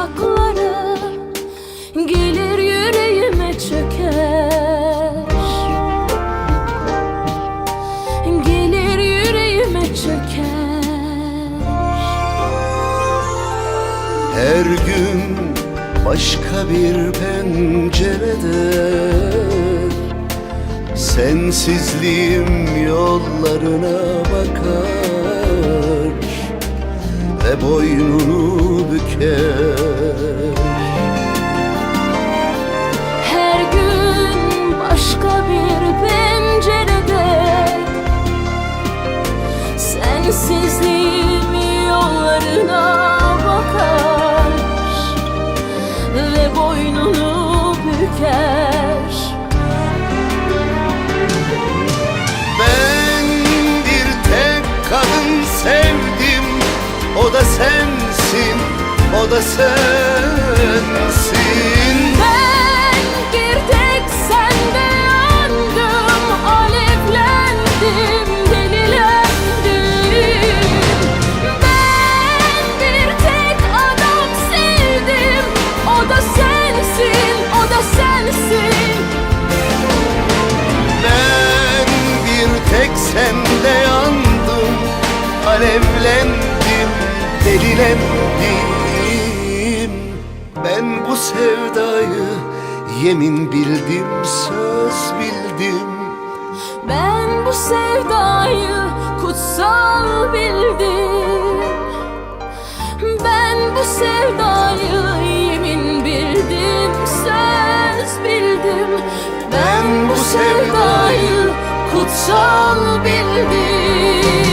sokaklara Gelir yüreğime çöker. Gelir yüreğime çöker. Her gün başka bir pencerede Sensizliğim yollarına bakar Ve boynunu büker O da sensin, o da sensin delilendim Ben bu sevdayı yemin bildim, söz bildim. Ben bu sevdayı kutsal bildim. Ben bu sevdayı yemin bildim, söz bildim. Ben bu sevdayı kutsal bildim